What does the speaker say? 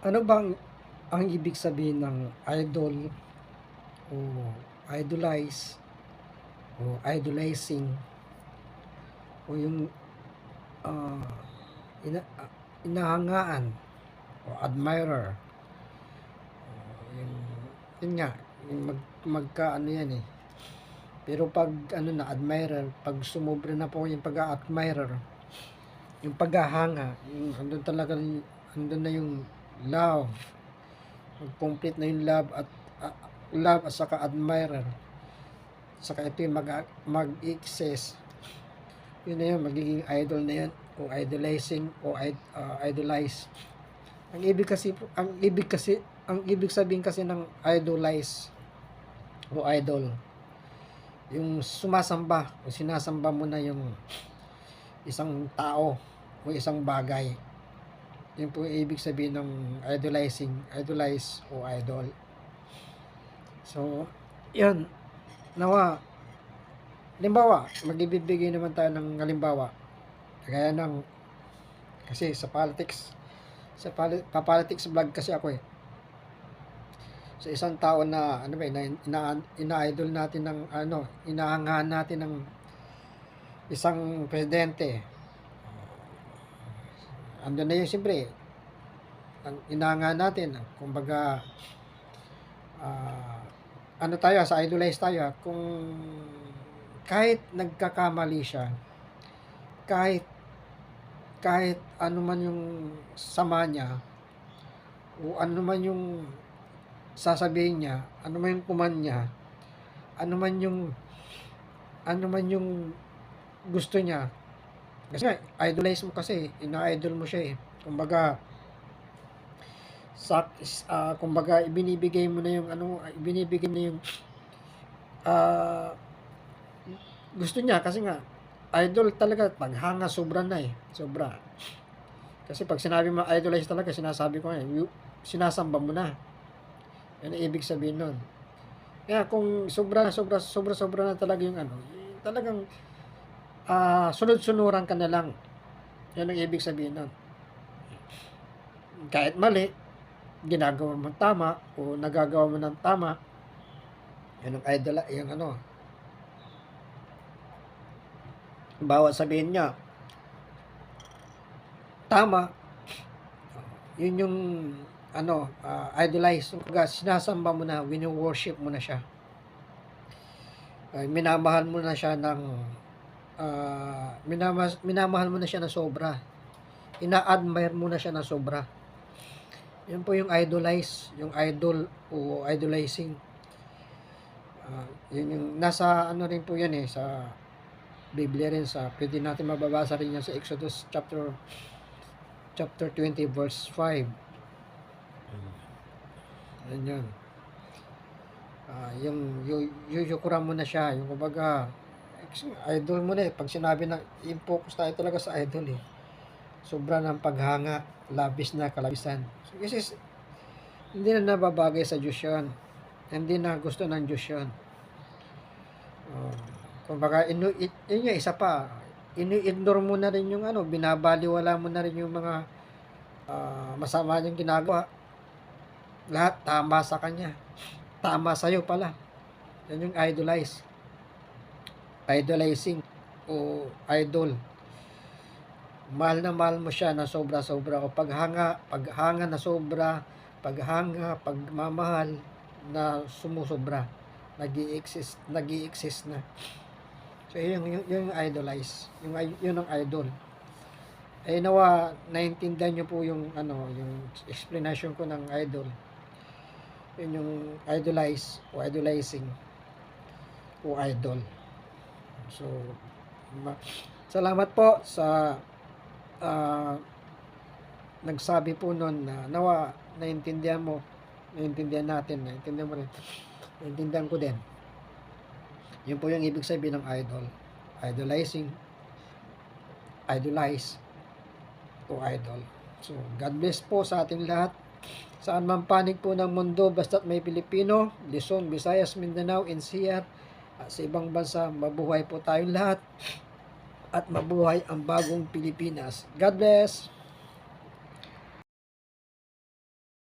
Ano bang ang ibig sabihin ng idol o idolize o idolizing? O yung ah, ina, ah, inahangaan o admirer? O yung, yun nga yung mag, magka ano yan eh. Pero pag ano na admirer pag sumobra na po yung pag-admirer yung paghahanga yung andun talaga andun na yung love. Complete na yung love at ah, love at saka admirer. Saka ito yung mag, mag-excess. Yun na yun magiging idol na yan o idolizing o ah, idolize. Ang ibig kasi ang ibig kasi ang ibig sabihin kasi ng idolize o idol yung sumasamba o sinasamba mo na yung isang tao o isang bagay yun po ibig sabihin ng idolizing, idolize o idol. So, yun. Nawa, limbawa, magbibigay naman tayo ng halimbawa. Kaya ng, kasi sa politics, sa pali, pa-politics vlog kasi ako eh. Sa isang tao na, ano ba, na, ina, ina-idol natin ng, ano, inaangahan natin ng isang presidente, andun na yun siyempre. Ang inanga natin kumbaga ah, ano tayo sa idolize tayo ah, kung kahit nagkakamali siya kahit kahit ano man yung sama niya o ano man yung sasabihin niya ano man yung kuman niya ano man yung ano man yung gusto niya kasi nga, idolize mo kasi, ina-idol mo siya eh. Kumbaga, sa, ah, kumbaga, ibinibigay mo na yung, ano, ibinibigay na yung, ah, gusto niya kasi nga, idol talaga, paghanga sobra na eh. Sobra. Kasi pag sinabi mo idolize talaga, sinasabi ko eh, sinasamba mo na. Yan ang ibig sabihin nun. Kaya kung sobra, sobra, sobra, sobra na talaga yung ano, talagang, ah sunod-sunuran ka na lang. Yan ang ibig sabihin nun. Kahit mali, ginagawa mo tama o nagagawa mo ng tama, yan ang idol, yung ano. Bawat sabihin niya, tama, yun yung ano, ah, idolize. Kumbaga, sinasamba mo na, wini-worship mo na siya. Ay, minamahal mo na siya ng ah minama, minamahal mo na siya na sobra. Ina-admire mo na siya na sobra. Yun po yung idolize, yung idol o idolizing. Ah, yun yung nasa ano rin po yan eh sa Biblia rin sa pwede natin mababasa rin yan sa Exodus chapter chapter 20 verse 5. Yan yun. Ah, yung yu- yuyukuran mo na siya, yung kumbaga kasi idol mo na eh. Pag sinabi na, yung focus tayo talaga sa idol eh. Sobra ng paghanga, labis na kalabisan. So, kasi s- hindi na nababagay sa Diyos yun. Hindi na gusto ng Diyos yun. Uh, kumbaga, inu, it, yun yung isa pa. Inu-ignore mo na rin yung ano, binabaliwala mo na rin yung mga ah, masama niyang ginagawa. Lahat tama sa kanya. Tama sa'yo pala. Yan yung idolize idolizing o idol. Mahal na mahal mo siya na sobra-sobra o paghanga, paghanga na sobra, paghanga, pagmamahal na sumusobra. Nag-i-exist, nag-i-exist na. So yun yung, yung, idolize, yung yun ang idol. Eh nawa naintindihan niyo po yung ano, yung explanation ko ng idol. Yun yung idolize o idolizing o idol. So, ma- salamat po sa ah, nagsabi po nun na nawa naintindihan mo, naintindihan natin, naintindihan mo rin, naintindihan ko din. Yun po yung ibig sabihin ng idol. Idolizing, idolize, o idol. So, God bless po sa ating lahat. Saan man panig po ng mundo, basta't may Pilipino, Luzon, Visayas, Mindanao, NCR, sa ibang bansa, mabuhay po tayong lahat at mabuhay ang bagong Pilipinas. God bless!